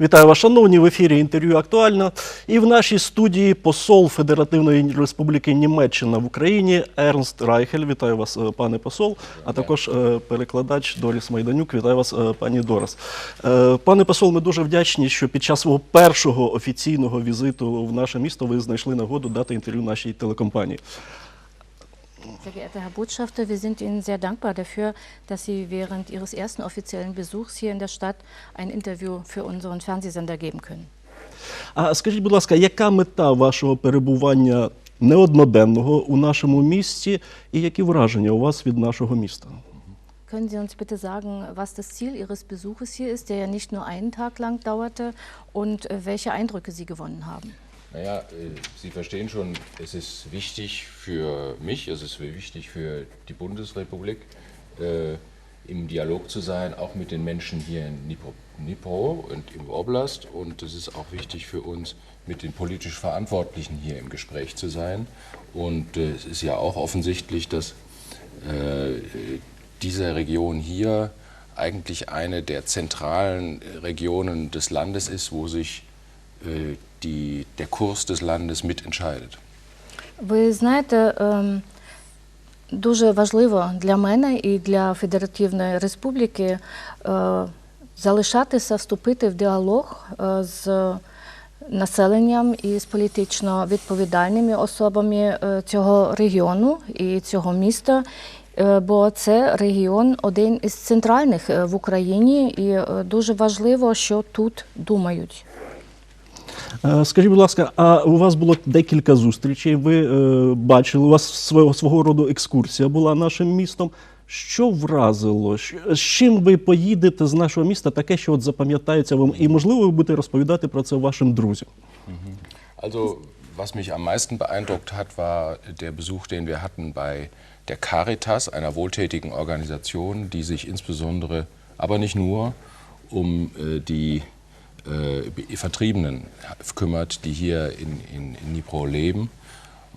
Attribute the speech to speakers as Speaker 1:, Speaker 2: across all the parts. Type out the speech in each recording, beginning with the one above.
Speaker 1: Вітаю вас, шановні, в ефірі інтерв'ю актуально. І в нашій студії посол Федеративної Республіки Німеччина в Україні Ернст Райхель. Вітаю вас, е, пане посол, а також е, перекладач Доріс Майданюк. Вітаю вас, е, пані Дорис. Пане посол, ми дуже вдячні, що під час свого першого офіційного візиту в наше місто ви знайшли нагоду дати інтерв'ю нашій телекомпанії.
Speaker 2: Sehr geehrter Herr Botschafter, wir sind Ihnen sehr dankbar dafür, dass Sie während Ihres ersten offiziellen Besuchs hier in der Stadt ein Interview für unseren Fernsehsender geben können.
Speaker 1: А скажіть, будь ласка, яка мета вашого перебування неодноденного у нашому місті, і які враження у вас від нашого міста?
Speaker 2: Können Sie uns bitte sagen, was das Ziel Ihres Besuches hier ist, der ja nicht nur einen Tag lang dauerte, und äh, welche Eindrücke Sie gewonnen haben?
Speaker 3: Naja, äh, Sie verstehen schon, es ist wichtig für mich, es ist wichtig für die Bundesrepublik, äh, im Dialog zu sein, auch mit den Menschen hier in Dnipro, Dnipro und im Oblast. Und es ist auch wichtig für uns, mit den politisch Verantwortlichen hier im Gespräch zu sein. Und äh, es ist ja auch offensichtlich, dass äh, diese Region hier eigentlich eine der zentralen Regionen des Landes ist, wo sich äh, die, der Kurs des Landes mitentscheidet.
Speaker 2: Ви знаєте, ем, дуже важливо для мене і для Федеративної Республіки е, залишатися, вступити в діалог е, з населенням і з політично відповідальними особами е, цього регіону і цього міста. Бо це регіон один із центральних в Україні, і дуже важливо, що тут думають.
Speaker 1: Е, Скажіть, будь ласка, а у вас було декілька зустрічей. Ви е, бачили, у вас свого, свого роду екскурсія була нашим містом. Що вразило? З чим ви поїдете з нашого міста, таке, що от запам'ятається вам, і можливо ви будете розповідати про це вашим друзям?
Speaker 3: Also, was mich am meisten beeindruckt hat, war der Besuch, den wir hatten bei der Caritas, einer wohltätigen Organisation, die sich insbesondere, aber nicht nur, um äh, die äh, Vertriebenen kümmert, die hier in, in, in Dnipro leben.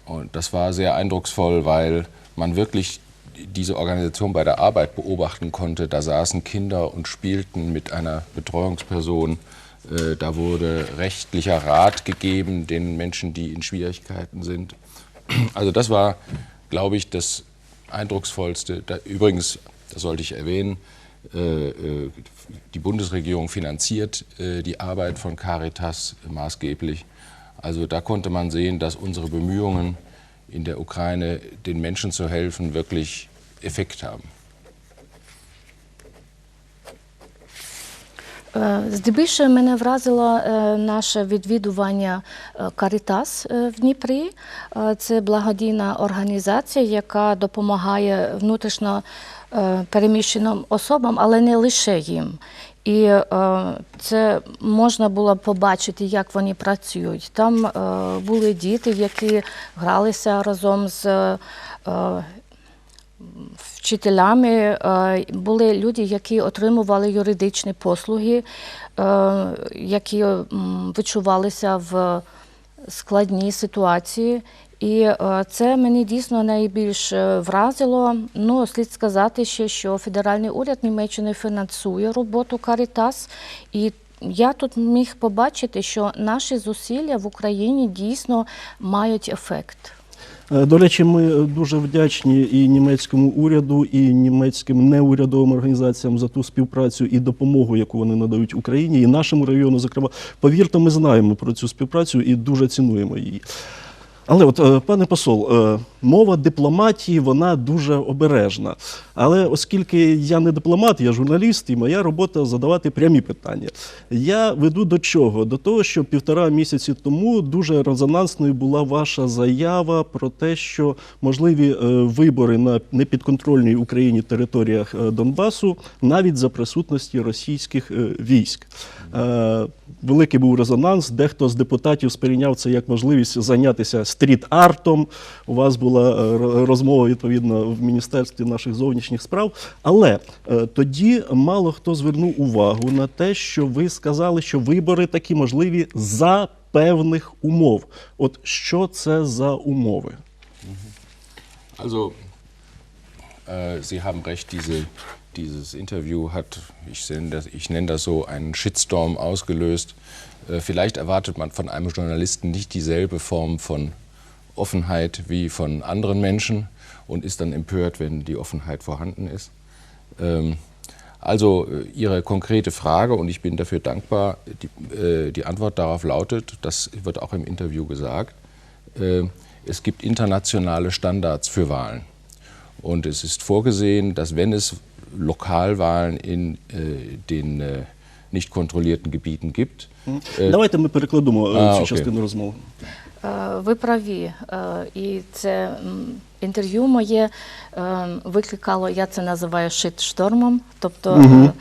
Speaker 3: Und das war sehr eindrucksvoll, weil man wirklich diese Organisation bei der Arbeit beobachten konnte. Da saßen Kinder und spielten mit einer Betreuungsperson. Äh, Da wurde rechtlicher Rat gegeben den Menschen, die in Schwierigkeiten sind. Also das war, glaube ich, das Eindrucksvollste. Da, übrigens, das sollte ich erwähnen, äh, äh, die Bundesregierung finanziert äh, die Arbeit von Caritas maßgeblich. Also da konnte man sehen, dass unsere Bemühungen in der Ukraine, den Menschen zu helfen, wirklich Effekt haben.
Speaker 2: Е, Здебільшого мене вразило е, наше відвідування е, Карітас е, в Дніпрі. Е, Це благодійна організація, яка допомагає внутрішньо е, переміщеним особам, але не лише їм. І е, це можна було побачити, як вони працюють. Там е, були діти, які гралися разом з е, вчителями, е, були люди, які отримували юридичні послуги, е, які відчувалися в складній ситуації. І е, це мені дійсно найбільш е, вразило. Ну, слід сказати ще, що федеральний уряд Німеччини фінансує роботу Карітас. І я тут міг побачити, що наші зусилля в Україні дійсно мають ефект.
Speaker 1: Е, До речі, ми дуже вдячні і німецькому уряду, і німецьким неурядовим організаціям за ту співпрацю і допомогу, яку вони надають Україні, і нашому району. Зокрема, повірте, ми знаємо про цю співпрацю і дуже цінуємо її. Але, от, е, пане посол, е, мова дипломатії вона дуже обережна. Але оскільки я не дипломат, я журналіст, і моя робота задавати прямі питання. Я веду до чого? До того, що півтора місяці тому дуже резонансною була ваша заява про те, що можливі е, вибори на непідконтрольній Україні територіях Донбасу навіть за присутності російських військ. Е, Великий був резонанс. Дехто з депутатів сприйняв це як можливість зайнятися стріт-артом. У вас була е, розмова відповідно в міністерстві наших зовнішніх справ. Але е, тоді мало хто звернув увагу на те, що ви сказали, що вибори такі можливі за певних умов. От що це за умови?
Speaker 3: Also, äh, Sie haben recht, diese, dieses Interview hat, ich nenne, das, ich nenne das so, einen Shitstorm ausgelöst. Äh, vielleicht erwartet man von einem Journalisten nicht dieselbe Form von Offenheit wie von anderen Menschen und ist dann empört, wenn die Offenheit vorhanden ist. Ähm, also äh, Ihre konkrete Frage, und ich bin dafür dankbar, die, äh, die Antwort darauf lautet, das wird auch im Interview gesagt, es gibt internationale Standards für Wahlen. Und es ist vorgesehen, dass wenn es Lokalwahlen in äh, den äh, nicht kontrollierten Gebieten gibt, äh,
Speaker 1: Давайте ми перекладемо е,
Speaker 3: А,
Speaker 1: цю
Speaker 3: окей.
Speaker 1: частину розмови.
Speaker 2: Е, Ви праві, Е, і це інтерв'ю моє е, викликало, я це називаю шит-штормом, тобто е,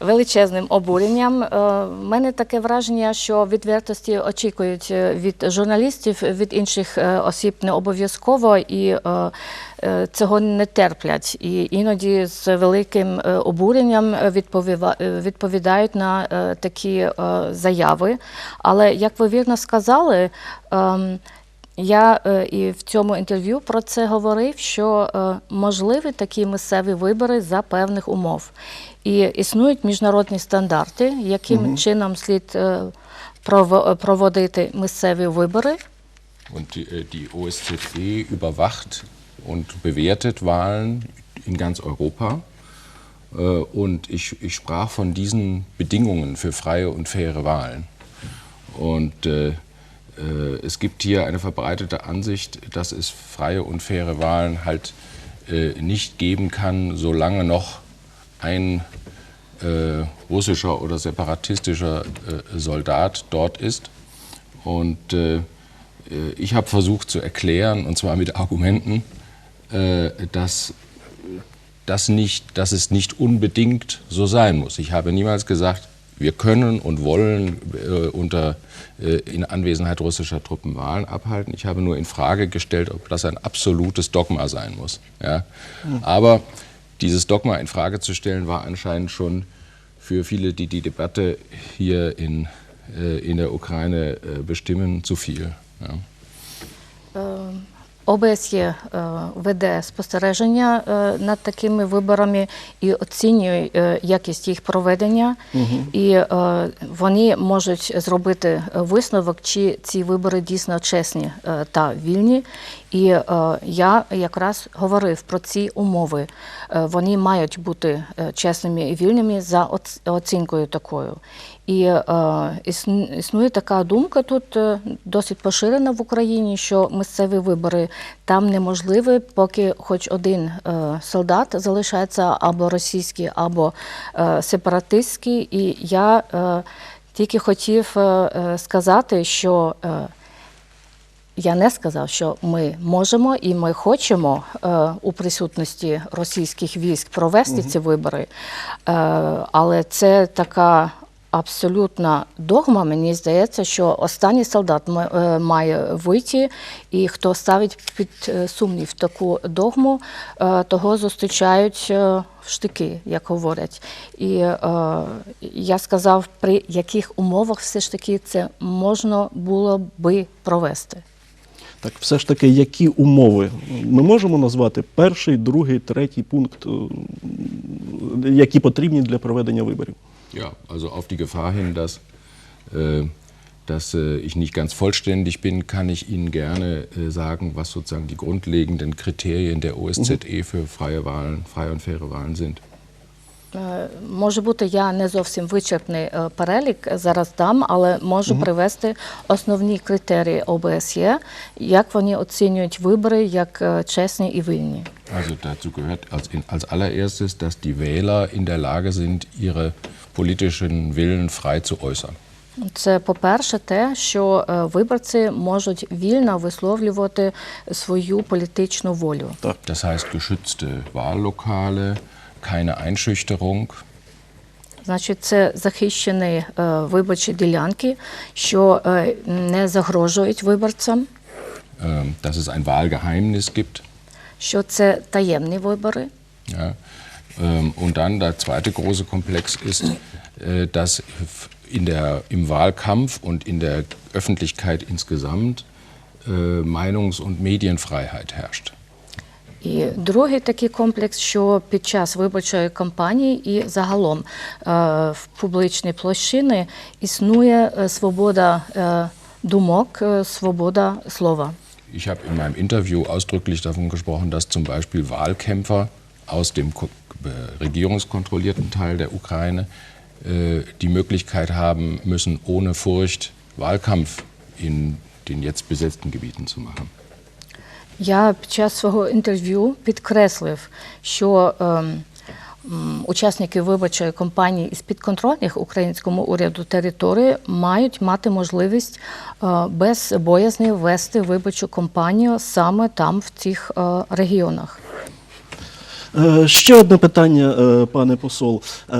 Speaker 2: величезним обуренням. Е, мене таке враження, що відвертості очікують е, від журналістів, від інших е, осіб не обов'язково і е, е, цього не терплять. І іноді з великим е, обуренням е, е, відповідають на е, такі е, заяви. Але як ви вірно сказали, ем, я е, і в цьому інтерв'ю про це говорив, що е, можливі такі місцеві вибори за певних умов. І існують міжнародні стандарти, яким чином слід е, прово- проводити місцеві вибори.
Speaker 3: Und die, OSZE überwacht und bewertet Wahlen in ganz Europa. Und ich, ich sprach von diesen Bedingungen für freie und faire Wahlen. Und äh, es gibt hier eine verbreitete Ansicht, dass es freie und faire Wahlen halt äh, nicht geben kann, solange noch ein äh, russischer oder separatistischer äh, Soldat dort ist. Und äh, äh, ich habe versucht zu erklären, und zwar mit Argumenten, äh, dass, das nicht, dass es nicht unbedingt so sein muss. Ich habe niemals gesagt, wir können und wollen äh, unter, äh, in Anwesenheit russischer Truppen Wahlen abhalten. Ich habe nur in Frage gestellt, ob das ein absolutes Dogma sein muss. Ja? Aber dieses Dogma in Frage zu stellen, war anscheinend schon für viele, die die Debatte hier in, äh, in der Ukraine äh, bestimmen, zu viel. Ja.
Speaker 2: ОБСЄ е, веде спостереження е, над такими виборами і оцінює е, якість їх проведення, і е, вони можуть зробити висновок, чи ці вибори дійсно чесні та вільні. І я якраз говорив про ці умови. Вони мають бути чесними і вільними за оцінкою такою. І е, існує така думка тут е, досить поширена в Україні, що місцеві вибори там неможливі, поки хоч один е, солдат залишається або російський, або е, сепаратистський. І я е, тільки хотів е, е, сказати, що е, я не сказав, що ми можемо і ми хочемо е, у присутності російських військ провести ці вибори, е, але це така абсолютна догма. Мені здається, що останній солдат е, має вийти, і хто ставить під е, сумнів таку догму, е, того зустрічають в штики, як говорять. І я сказав, при яких умовах все ж таки це можна було би провести.
Speaker 1: Так, все ж таки, які умови ми можемо назвати перший, другий, третій пункт, які потрібні для проведення виборів?
Speaker 3: Ja, also auf die Gefahr hin, dass, äh, dass äh, ich nicht ganz vollständig bin, kann ich Ihnen gerne äh, sagen, was sozusagen die grundlegenden Kriterien der OSZE für freie Wahlen, freie und faire Wahlen sind.
Speaker 2: Е, Може бути, я не зовсім вичерпний е, перелік зараз дам, але можу привести основні критерії ОБСЄ, як вони оцінюють вибори як е, чесні і вільні.
Speaker 3: Also dazu gehört als, in, als allererstes, dass die Wähler in der Lage sind, ihre politischen Willen frei zu äußern.
Speaker 2: Це, по-перше, те, що е, виборці можуть вільно висловлювати свою політичну волю.
Speaker 3: Das heißt geschützte Wahllokale, keine Einschüchterung,
Speaker 2: Значить, це захищені е, виборчі ділянки, що е, не загрожують виборцям,
Speaker 3: ähm, dass es ein Wahlgeheimnis gibt.
Speaker 2: Що це таємні вибори.
Speaker 3: Ja. Ähm, Und dann der zweite große Komplex ist, äh, dass in der, im Wahlkampf und in der Öffentlichkeit insgesamt äh, Meinungs- und Medienfreiheit herrscht.
Speaker 2: І другий такий комплекс, що під час виборчої кампанії і загалом е, в публічній площині існує е, свобода е, думок, е, свобода слова.
Speaker 3: Ich habe in meinem Interview ausdrücklich davon gesprochen, dass zum Beispiel Wahlkämpfer aus dem ko- äh, regierungskontrollierten Teil der Ukraine äh, die Möglichkeit haben müssen, ohne Furcht Wahlkampf in den jetzt besetzten Gebieten zu machen.
Speaker 2: Я під час свого інтерв'ю підкреслив, що ем, м, учасники виборчої кампанії із підконтрольних українському уряду території мають мати можливість е, без боязні вести виборчу кампанію саме там, в цих е, регіонах.
Speaker 1: Е, Ще одне питання, е, пане посол. Е,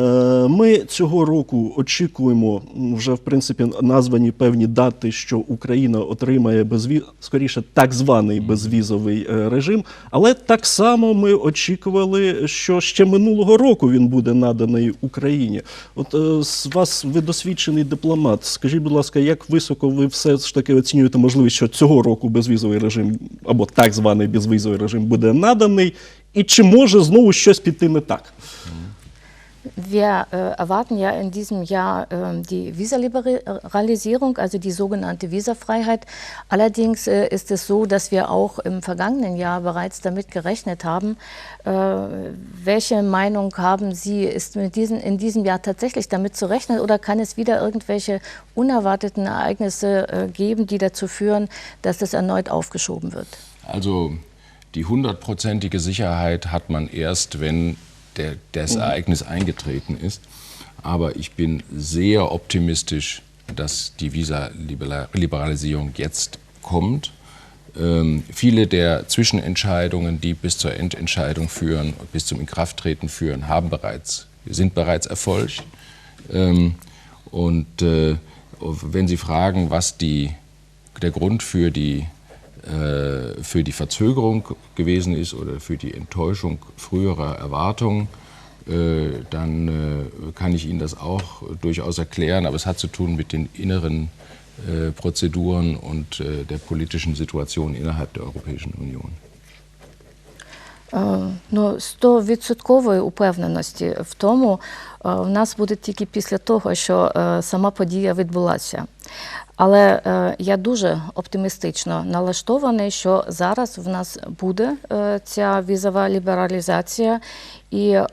Speaker 1: Ми цього року очікуємо вже в принципі названі певні дати, що Україна отримає безвіз, скоріше так званий безвізовий режим. Але так само ми очікували, що ще минулого року він буде наданий Україні. От з вас ви досвідчений дипломат. Скажіть, будь ласка, як високо ви все ж таки оцінюєте можливість, що цього року безвізовий режим або так званий безвізовий режим буде наданий? І чи може знову щось піти не так?
Speaker 2: Wir äh, erwarten ja in diesem Jahr äh, die Visaliberalisierung, also die sogenannte Visafreiheit. Allerdings äh, ist es so, dass wir auch im vergangenen Jahr bereits damit gerechnet haben. Äh, welche Meinung haben Sie? Ist mit diesen, in diesem Jahr tatsächlich damit zu rechnen oder kann es wieder irgendwelche unerwarteten Ereignisse äh, geben, die dazu führen, dass es erneut aufgeschoben wird?
Speaker 3: Also die hundertprozentige Sicherheit hat man erst, wenn der, das Ereignis eingetreten ist. Aber ich bin sehr optimistisch, dass die Visa-Liberalisierung jetzt kommt. Ähm, viele der Zwischenentscheidungen, die bis zur Endentscheidung führen, bis zum Inkrafttreten führen, haben bereits, sind bereits erfolgt. Ähm, und äh, wenn Sie fragen, was die, der Grund für die, äh, für die Verzögerung gewesen ist oder für die Enttäuschung früherer Erwartungen, äh, dann äh, kann ich Ihnen das auch durchaus erklären. Aber es hat zu tun mit den inneren äh, Prozeduren und äh, der politischen Situation innerhalb der Europäischen Union.
Speaker 2: Е, Ну, 100% упевненості в тому е, в нас буде тільки після того, що е, сама подія відбулася. Але е, я дуже оптимістично налаштований, що зараз в нас буде е, ця візова лібералізація, і е,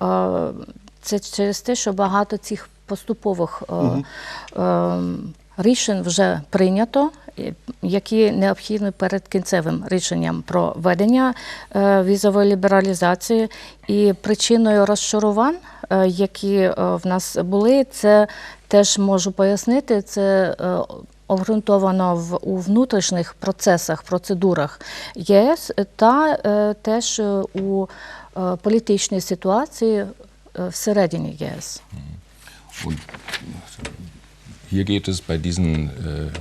Speaker 2: це через те, що багато цих поступових е, е, рішень вже прийнято, які необхідні перед кінцевим рішенням про введення е, візової лібералізації. І причиною розчарувань, е, які е, в нас були, це теж можу пояснити. Це обґрунтовано в у внутрішніх процесах, процедурах ЄС та теж у політичній ситуації всередині ЄС.
Speaker 3: Hier geht es bei diesen äh, äh,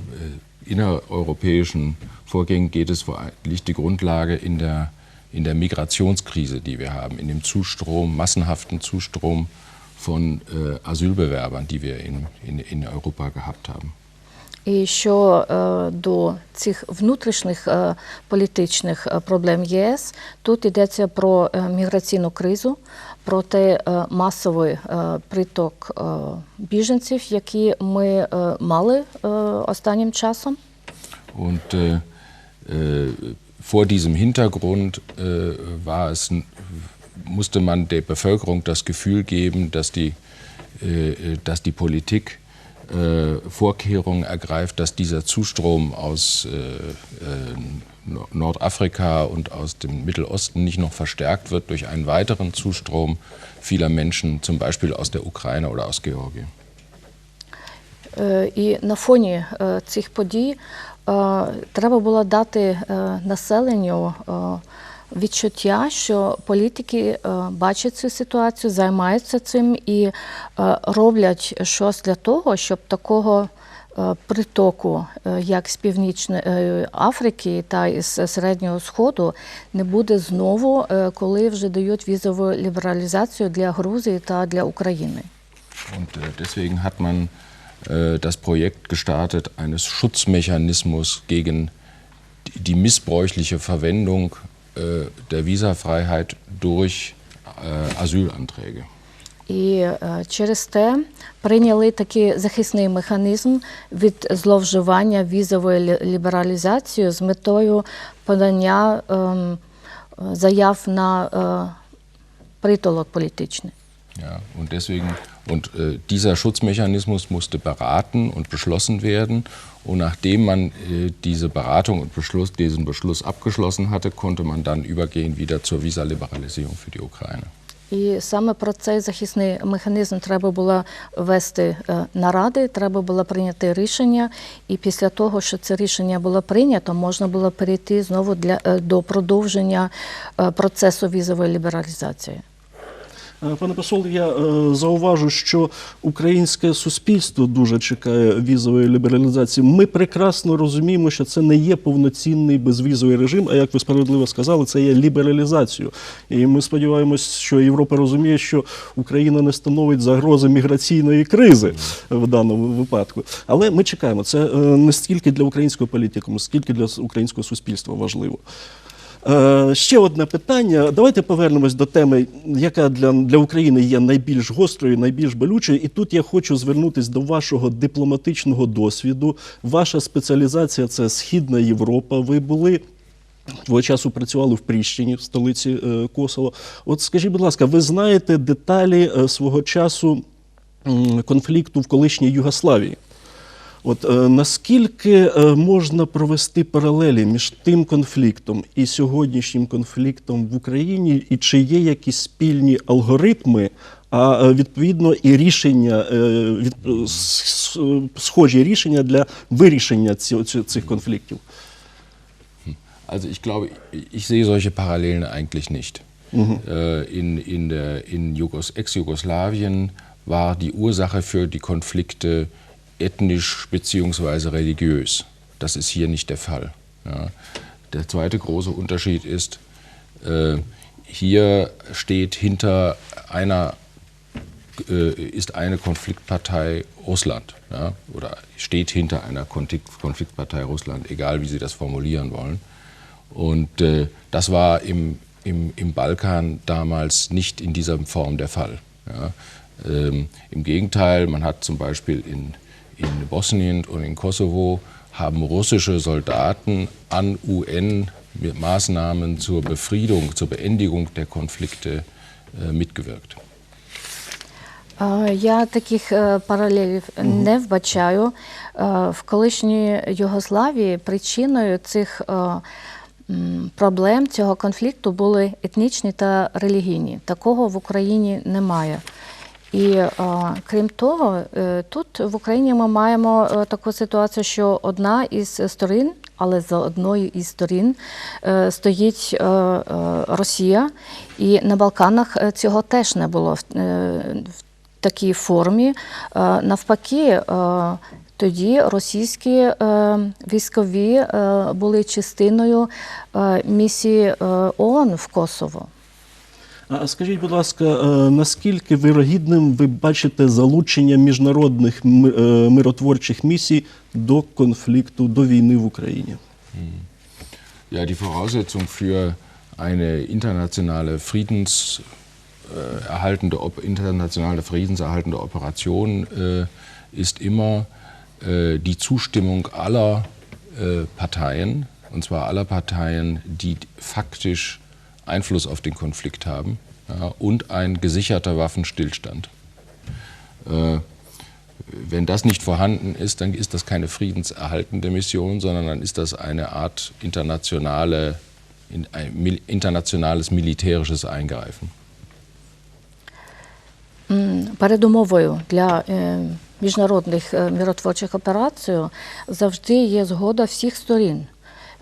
Speaker 3: innereuropäischen Vorgängen geht es liegt die Grundlage in der, in der Migrationskrise, die wir haben, in dem Zustrom, massenhaften Zustrom von äh, Asylbewerbern, die wir in, in, in Europa gehabt haben.
Speaker 2: І що е, до цих внутрішніх е, політичних е, проблем ЄС тут йдеться про міграційну кризу, про те масовий приток біженців, які ми мали останнім часом.
Speaker 3: Und äh, äh, vor diesem Hintergrund äh, war es, musste man der Bevölkerung das Gefühl geben, dass die, äh, dass die Politik äh, Vorkehrungen ergreift, dass dieser Zustrom aus äh, äh, Nor- Nordafrika und aus dem Mittelosten nicht noch verstärkt wird durch einen weiteren Zustrom vieler Menschen, zum Beispiel aus der Ukraine oder aus Georgien.
Speaker 2: Е, І на фоні е, цих подій е, треба було дати е, населенню е, відчуття, що політики е, бачать цю ситуацію, займаються цим і е, роблять щось для того, щоб такого е, притоку, як з Північної Африки та із Середнього Сходу, не буде знову, коли вже дають візову лібералізацію для Грузії та для України.
Speaker 3: Und äh, deswegen hat man äh, das Projekt gestartet eines Schutzmechanismus gegen die- missbräuchliche Verwendung der Visafreiheit durch äh, Asylanträge.
Speaker 2: І е, через те прийняли такий захисний механізм від зловживання візовою лі- лібералізацією з метою подання ем, заяв на е, притулок політичний.
Speaker 3: Ja, und deswegen, und äh, dieser Schutzmechanismus musste beraten und beschlossen werden. Und nachdem man äh, diese Beratung und Beschluss, diesen Beschluss abgeschlossen hatte, konnte man dann übergehen wieder zur Visaliberalisierung für die Ukraine.
Speaker 2: І саме про цей захисний механізм треба було вести е, наради, треба було прийняти рішення. І після того, що це рішення було прийнято, можна було перейти знову для е, до продовження е, процесу візової лібералізації.
Speaker 1: Е, Пане посол, я е, зауважу, що українське суспільство дуже чекає візової лібералізації. Ми прекрасно розуміємо, що це не є повноцінний безвізовий режим, а як ви справедливо сказали, це є лібералізацією. І ми сподіваємось, що Європа розуміє, що Україна не становить загрози міграційної кризи в даному випадку. Але ми чекаємо. Це е, не стільки для українського політику, скільки для українського суспільства важливо. Е, Ще одне питання. Давайте повернемось до теми, яка для, для України є найбільш гострою, найбільш болючою. І тут я хочу звернутися до вашого дипломатичного досвіду. Ваша спеціалізація це Східна Європа. Ви були. Твого часу працювали в Пріщині, в столиці е, Косово. От скажіть, будь ласка, ви знаєте деталі е, свого часу конфлікту в колишній Югославії? От е, наскільки е, можна провести паралелі між тим конфліктом і сьогоднішнім конфліктом в Україні, і чи є якісь спільні алгоритми, а е, відповідно і рішення е, від схожі рішення для вирішення ці- цих конфліктів?
Speaker 3: Also ich glaube, ich sehe solche Parallelen eigentlich nicht. Äh, in in, in Jugos Ex-Jugoslawien war die Ursache für die Konflikte ethnisch bzw. religiös. Das ist hier nicht der Fall. Ja. Der zweite große Unterschied ist, äh, hier steht hinter einer äh, ist eine Konfliktpartei Russland ja, oder steht hinter einer Konflikt- Konfliktpartei Russland, egal wie Sie das formulieren wollen. Und äh, das war im, im, im Balkan damals nicht in dieser Form der Fall. Ja. Ähm, Im Gegenteil, man hat zum Beispiel in, in Bosnien und in Kosovo haben russische Soldaten an UN-Maßnahmen zur Befriedung, zur Beendigung der Konflikte äh, mitgewirkt.
Speaker 2: Я таких е, паралелів не вбачаю. Е, В колишній Югославії причиною цих е, проблем цього конфлікту були етнічні та релігійні. Такого в Україні немає. І е, крім того, е, тут в Україні ми маємо е, таку ситуацію, що одна із сторін, але за одною із сторін стоїть Росія, і на Балканах цього теж не було в, такій формі. Навпаки, тоді російські військові були частиною місії ООН в Косово.
Speaker 1: А скажіть, будь ласка, е, наскільки вирогідним ви бачите залучення міжнародних ми- е, миротворчих місій до конфлікту, до війни в Україні?
Speaker 3: Ja, die Voraussetzung für eine internationale Friedens, äh, erhaltende, op- internationale friedenserhaltende Operation äh, ist immer äh, die Zustimmung aller äh, Parteien, und zwar aller Parteien, die faktisch Einfluss auf den Konflikt haben, ja, und ein gesicherter Waffenstillstand. Äh, wenn das nicht vorhanden ist, dann ist das keine friedenserhaltende Mission, sondern dann ist das eine Art internationale, in, ein mil, internationales militärisches Eingreifen.
Speaker 2: М, Передумовою для е, міжнародних е, миротворчих операцій завжди є згода всіх сторін.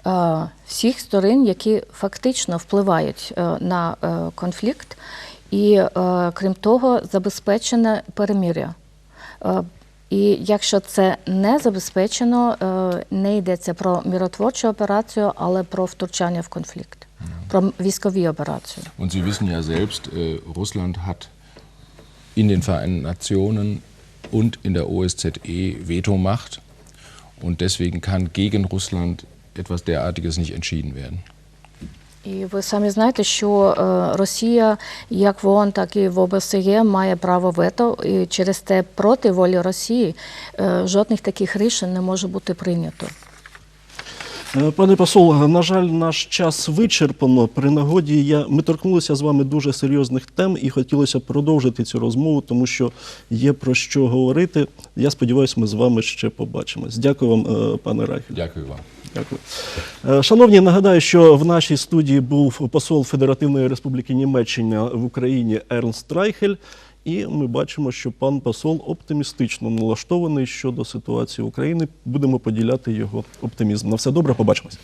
Speaker 2: Е, Всіх сторін, які фактично впливають е, на е, конфлікт, і крім того, забезпечене перемир'я. І якщо це не забезпечено, не йдеться про миротворчу операцію, але про втручання в конфлікт, про військові операції.
Speaker 3: Und Sie wissen ja selbst, äh, Russland hat in den Vereinten Nationen und in der OSZE Vetomacht. Und deswegen kann gegen Russland etwas derartiges nicht entschieden werden.
Speaker 2: І ви самі знаєте, що е, Росія, як в ООН, так і в ОБСЄ, має право вето, і через те проти волі Росії е, жодних таких рішень не може бути прийнято.
Speaker 1: Е, Пане посол, на жаль, наш час вичерпано. При нагоді я ми торкнулися з вами дуже серйозних тем і хотілося продовжити цю розмову, тому що є про що говорити. Я сподіваюся, ми з вами ще побачимось. Дякую вам, пане Райхель.
Speaker 3: Дякую вам.
Speaker 1: Дякую. Е, Шановні, нагадаю, що в нашій студії був посол Федеративної Республіки Німеччина в Україні Ернст Райхель. І ми бачимо, що пан посол оптимістично налаштований щодо ситуації України. Будемо поділяти його оптимізм. На все добре, побачимось.